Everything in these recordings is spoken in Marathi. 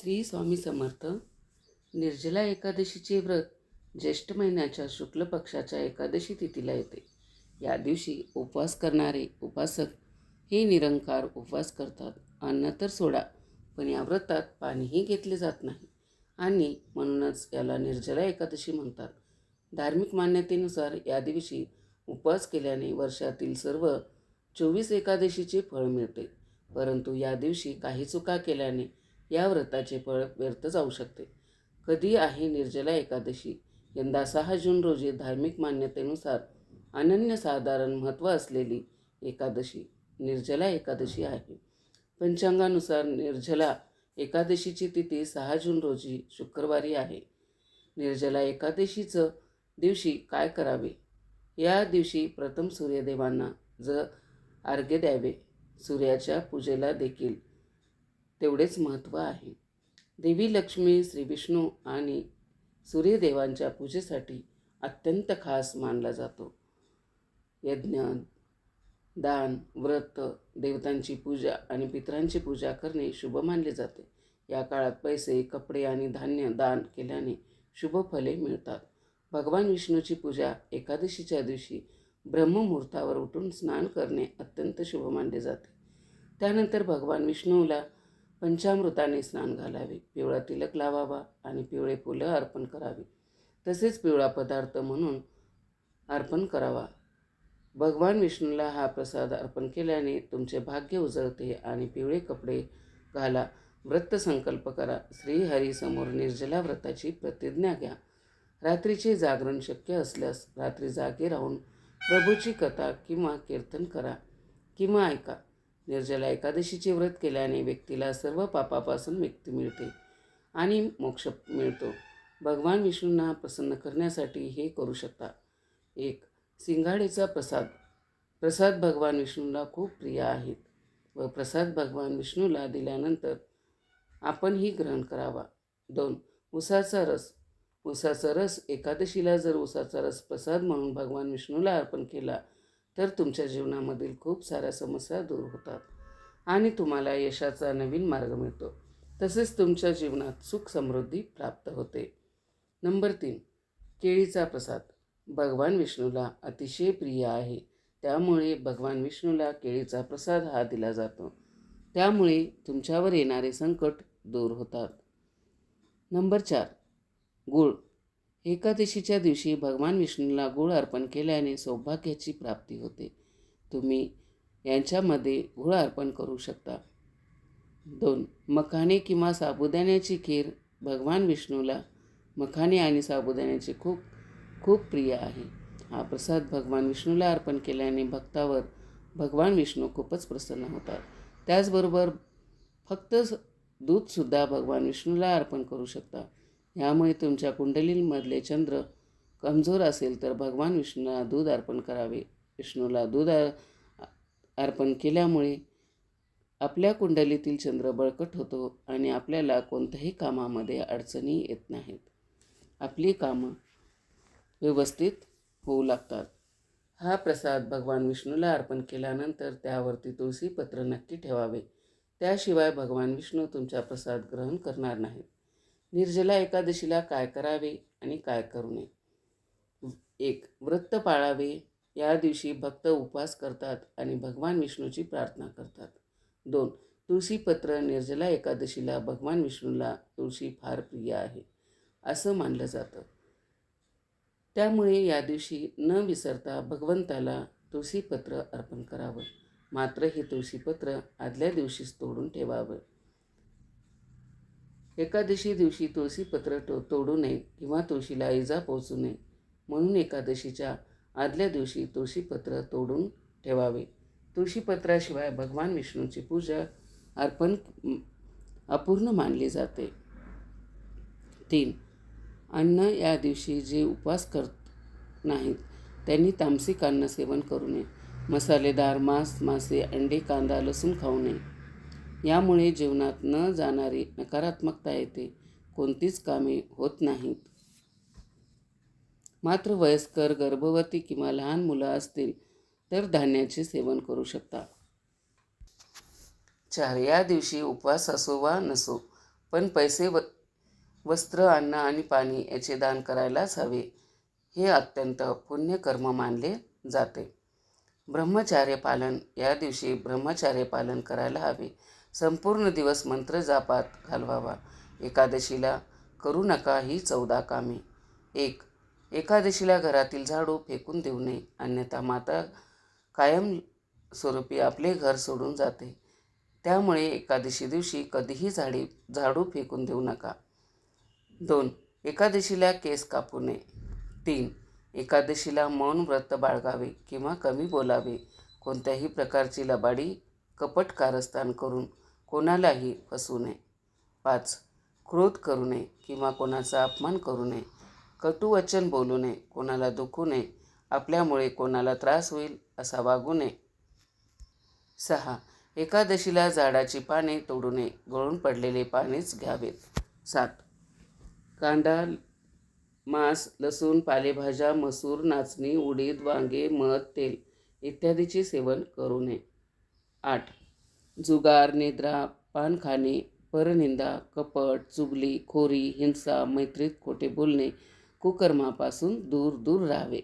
श्री स्वामी समर्थ निर्जला एकादशीचे व्रत ज्येष्ठ महिन्याच्या शुक्ल पक्षाच्या एकादशी तिथीला येते. या दिवशी उपवास करणारे उपासक हे निरंकार उपवास करतात. अन्न तर सोडा पण या व्रतात पाणीही घेतले जात नाही. आणि म्हणूनच याला निर्जला एकादशी म्हणतात. धार्मिक मान्यतेनुसार या दिवशी उपवास केल्याने वर्षातील सर्व चोवीस एकादशीचे फळ मिळते. परंतु या दिवशी काही चुका केल्याने या व्रताचे फळ व्यर्थ जाऊ शकते. कधी आहे निर्जला एकादशी? यंदा सहा जून रोजी धार्मिक मान्यतेनुसार अनन्यसाधारण महत्त्व असलेली एकादशी निर्जला एकादशी आहे. पंचांगानुसार निर्जला एकादशीची तिथी सहा जून रोजी शुक्रवारी आहे. निर्जला एकादशीचं दिवशी काय करावे? या दिवशी प्रथम सूर्यदेवांना ज अर्घ्य द्यावे. सूर्याच्या पूजेला देखील तेवढेच महत्त्व आहे. देवी लक्ष्मी श्री विष्णू आणि सूर्यदेवांच्या पूजेसाठी अत्यंत खास मानला जातो. यज्ञ दान व्रत देवतांची पूजा आणि पितरांची पूजा करणे शुभ मानले जाते. या काळात पैसे कपडे आणि धान्य दान केल्याने शुभ फले मिळतात. भगवान विष्णूची पूजा एकादशीच्या दिवशी ब्रह्ममुहूर्तावर उठून स्नान करणे अत्यंत शुभ मानले जाते. त्यानंतर भगवान विष्णूला पंचामृताने स्नान घालावे पिवळा तिलक लावावा आणि पिवळे फुलं अर्पण करावी. तसेच पिवळा पदार्थ म्हणून अर्पण करावा. भगवान विष्णूला हा प्रसाद अर्पण केल्याने तुमचे भाग्य उजळते आणि पिवळे कपडे घाला. व्रत संकल्प करा. श्रीहरीसमोर निर्जला व्रताची प्रतिज्ञा घ्या. रात्रीचे जागरण शक्य असल्यास रात्री जागे राहून प्रभूची कथा किंवा कीर्तन करा. किंवा ऐका. निर्जला एकादशीचे व्रत केल्याने व्यक्तीला सर्व पापापासून मुक्ती मिळते आणि मोक्ष मिळतो भगवान विष्णूंना प्रसन्न करण्यासाठी हे करू शकता. एक सिंगाडेचा प्रसाद. प्रसाद भगवान विष्णूला खूप प्रिय आहेत व प्रसाद भगवान विष्णूला दिल्यानंतर आपणही ग्रहण करावा. दोन उसाचा रस. उसाचा रस एकादशीला जर उसाचा रस प्रसाद म्हणून भगवान विष्णूला अर्पण केला तर तुमच्या जीवनामधील खूप साऱ्या समस्या दूर होतात आणि तुम्हाला यशाचा नवीन मार्ग मिळतो. तसेच तुमच्या जीवनात सुख समृद्धी प्राप्त होते. नंबर तीन केळीचा प्रसाद. भगवान विष्णूला अतिशय प्रिय आहे. त्यामुळे भगवान विष्णूला केळीचा प्रसाद हा दिला जातो. त्यामुळे तुमच्यावर येणारे संकट दूर होतात. नंबर चार गुळ. एकादशीच्या दिवशी भगवान विष्णूला गुळ अर्पण केल्याने सौभाग्याची प्राप्ती होते. तुम्ही यांच्यामध्ये गुळ अर्पण करू शकता. दोन मखाने किंवा साबुदाण्याची खीर. भगवान विष्णूला मखाने आणि साबुदाण्याचे खूप खूप प्रिय आहे. हा प्रसाद भगवान विष्णूला अर्पण केल्याने भक्तावर भगवान विष्णू खूपच प्रसन्न होतात. त्याचबरोबर फक्त दूधसुद्धा भगवान विष्णूला अर्पण करू शकता. यामुळे तुमच्या कुंडलीमधले चंद्र कमजोर असेल तर भगवान विष्णूला दूध अर्पण करावे. विष्णूला दूध अर्पण केल्यामुळे आपल्या कुंडलीतील चंद्र बळकट होतो आणि आपल्याला कोणत्याही कामामध्ये अडचणी येत नाहीत. आपली कामं व्यवस्थित होऊ लागतात. हा प्रसाद भगवान विष्णूला अर्पण केल्यानंतर त्यावरती तुळशीपत्र नक्की ठेवावे. त्याशिवाय भगवान विष्णू तुमचा प्रसाद ग्रहण करणार नाहीत. निर्जला एकादशीला काय करावे आणि काय करू नये? एक व्रत पाळावे. या दिवशी भक्त उपवास करतात आणि भगवान विष्णूची प्रार्थना करतात. दोन तुळशीपत्र निर्जला एकादशीला भगवान विष्णूला तुळशी फार प्रिय आहे असं मानलं जातं. त्यामुळे या दिवशी न विसरता भगवंताला तुळशीपत्र अर्पण करावं. मात्र हे तुळशीपत्र आदल्या दिवशीच तोडून ठेवावं. एकादशी दिवशी तुळशीपत्र तो तोडू नये किंवा तुळशीला इजा पोचू नये म्हणून एकादशीच्या आदल्या दिवशी तुळशीपत्र तोडून ठेवावे. तुळशीपत्राशिवाय भगवान विष्णूची पूजा अर्पण अपूर्ण मानली जाते. तीन अन्न या दिवशी जे उपवास करत नाहीत त्यांनी तामसिक अन्न सेवन करू नये. मसालेदार मांस मासे अंडे कांदा लसूण खाऊ नये. यामुळे जीवनात न जाणारी नकारात्मकता येते. कोणतीच कामे होत नाहीत. मात्र वयस्कर गर्भवती किंवा लहान मुलं असतील तर धान्याचे सेवन करू शकता. चार या दिवशी उपवास असो वा नसो पण पैसे व वस्त्र अन्न आणि पाणी याचे दान करायलाच हवे. हे अत्यंत पुण्यकर्म मानले जाते. ब्रह्मचार्य पालन या दिवशी ब्रह्मचार्य पालन करायला हवे. संपूर्ण दिवस मंत्र जापात घालवावा. एकादशीला करू नका ही चौदा कामे. एक एकादशीला घरातील झाडू फेकून देऊ नये. अन्यथा माता कायम स्वरूपी आपले घर सोडून जाते. त्यामुळे एकादशी दिवशी कधीही झाडे झाडू फेकून देऊ नका. दोन एकादशीला केस कापू नये. तीन एकादशीला मौन व्रत बाळगावे किंवा कमी बोलावे. कोणत्याही प्रकारची लबाडी कपट कारस्थान करून कोणालाही फसवू नये. पाच क्रोध करू नये किंवा कोणाचा अपमान करू नये. कटुवचन बोलू नये कोणाला दुखू नये आपल्यामुळे कोणाला त्रास होईल असा वागू नये. सहा एकादशीला झाडाची पाने तोडू नये गळून पडलेले पानेच घ्यावेत. सात कांदा मांस लसूण पालेभाज्या मसूर नाचणी उडीद वांगे मध तेल इत्यादीचे सेवन करू नये. आठ जुगार निद्रा पान खाणे परनिंदा कपट चुगली खोरी हिंसा मैत्रीत खोटे बोलणे कुकर्मापासून दूर दूर राहावे.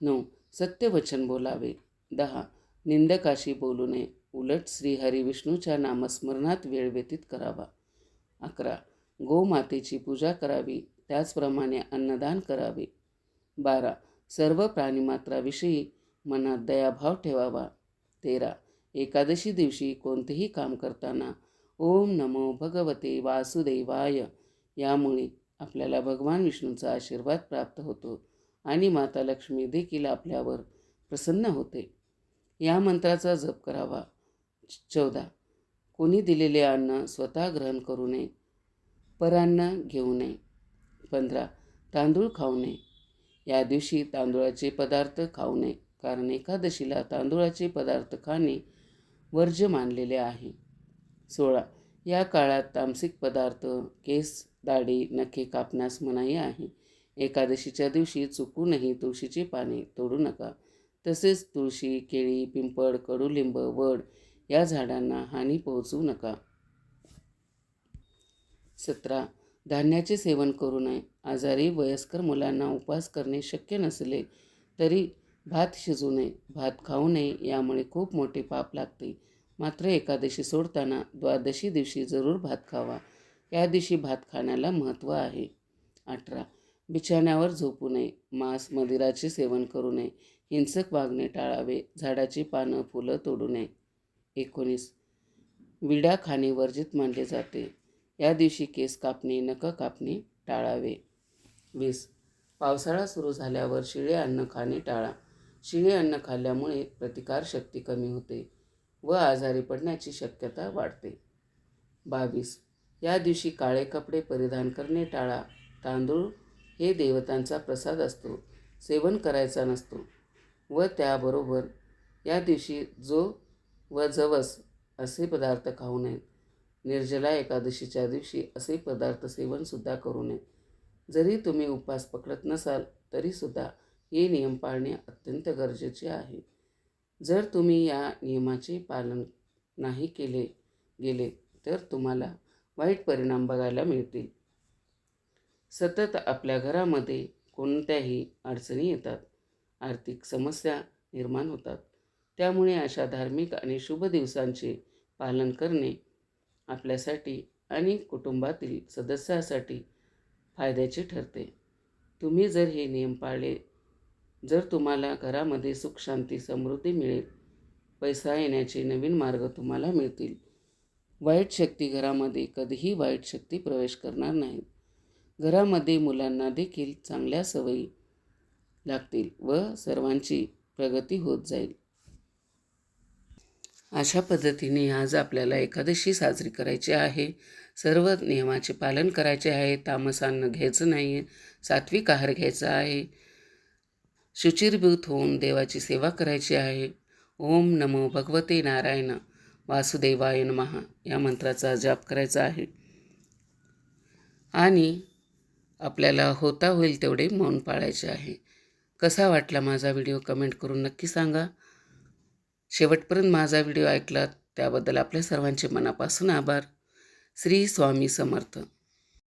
नऊ. सत्यवचन बोलावे. दहा. निंदकाशी बोलू नये. उलट श्रीहरी विष्णूच्या नामस्मरणात वेळ व्यतीत करावा. अकरा. गोमातेची पूजा करावी. त्याचप्रमाणे अन्नदान करावे. बारा. सर्व प्राणीमात्राविषयी मनात दयाभाव ठेवावा. तेरा. एकादशी दिवशी कोणतेही काम करताना ओम नमो भगवते वासुदेवाय. यामुळे आपल्याला भगवान विष्णूचा आशीर्वाद प्राप्त होतो आणि माता लक्ष्मी देखील आपल्यावर प्रसन्न होते. या मंत्राचा जप करावा. चौदा. कोणी दिलेले अन्न स्वतः ग्रहण करू नये. परान्न घेऊ नये. पंधरा. तांदूळ खाऊ नये. या दिवशी तांदूळाचे पदार्थ खाऊ नये. कारण एकादशीला तांदूळाचे पदार्थ खाणे वर्ज्य मानलेले आहे. सोळा. या काळात तामसिक पदार्थ केस दाढी नखे कापण्यास मनाई आहे. एकादशीच्या दिवशी चुकूनही तुळशीची पाने तोडू नका. तसेच तुळशी केळी पिंपळ कडुलिंब वड या झाडांना हानी पोहोचवू नका. सतरा. धान्याचे सेवन करू नये. आजारी वयस्कर मुलांना उपवास करणे शक्य नसले तरी भात शिजू नये भात खाऊ नये यामुळे खूप मोठे पाप लागते. मात्र एकादशी सोडताना द्वादशी दिवशी जरूर भात खावा. या दिवशी भात खाण्याला महत्त्व आहे. अठरा. बिछाण्यावर झोपू नये. मांस मदिराचे सेवन करू नये. हिंसक वागणे टाळावे. झाडाची पानं फुलं तोडू नये. एकोणीस. विडा खाणे वर्जित मानले जाते. या दिवशी केस कापणे नख कापणे टाळावे. वीस. पावसाळा सुरू झाल्यावर शिळे अन्न खाणे टाळा. शिळे अन्न खाल्ल्यामुळे प्रतिकारशक्ती कमी होते व आजारी पडण्याची शक्यता वाढते. बावीस. या दिवशी काळे कपडे परिधान करणे टाळा. तांदूळ हे देवतांचा प्रसाद असतो. सेवन करायचा नसतो. व त्याबरोबर या दिवशी जो व जवस असे पदार्थ खाऊ नयेत निर्जला एकादशीच्या दिवशी असे पदार्थ सेवनसुद्धा करू नये. जरी तुम्ही उपवास पकडत नसाल तरीसुद्धा हे नियम पाळणे अत्यंत गरजेचे आहे. जर तुम्ही या नियमाचे पालन नाही केले गेले तर तुम्हाला वाईट परिणाम बघायला मिळतील. सतत आपल्या घरामध्ये कोणत्याही अडचणी येतात. आर्थिक समस्या निर्माण होतात. त्यामुळे अशा धार्मिक आणि शुभ दिवसांचे पालन करणे आपल्यासाठी आणि कुटुंबातील सदस्यासाठी फायद्याचे ठरते. तुम्ही जर हे नियम पाळले जर तुम्हाला घरामध्ये सुख शांती समृद्धी मिळेल पैसा येण्याचे नवीन मार्ग तुम्हाला मिळतील. वाईट शक्ती घरामध्ये कधीही वाईट शक्ती प्रवेश करणार नाहीत. घरामध्ये मुलांना देखील चांगल्या सवयी लागतील व सर्वांची प्रगती होत जाईल. अशा पद्धतीने आज आपल्याला एकादशी साजरी करायची आहे. सर्व नियमाचे पालन करायचे आहे. तामस घ्यायचं नाही आहे सात्विक आहार घ्यायचा आहे. शुचिरभूत होऊन देवाची सेवा करायची आहे. ओम नमो भगवते नारायण. वासुदेवाय महा या मंत्राचा जाप करायचा आहे. आणि आपल्याला होता होईल तेवढे मौन पाळायचे आहे. कसा वाटला माझा व्हिडिओ कमेंट करून नक्की सांगा. शेवटपर्यंत माझा व्हिडिओ ऐकलात त्याबद्दल आपल्या सर्वांचे मनापासून आभार. श्री स्वामी समर्थ.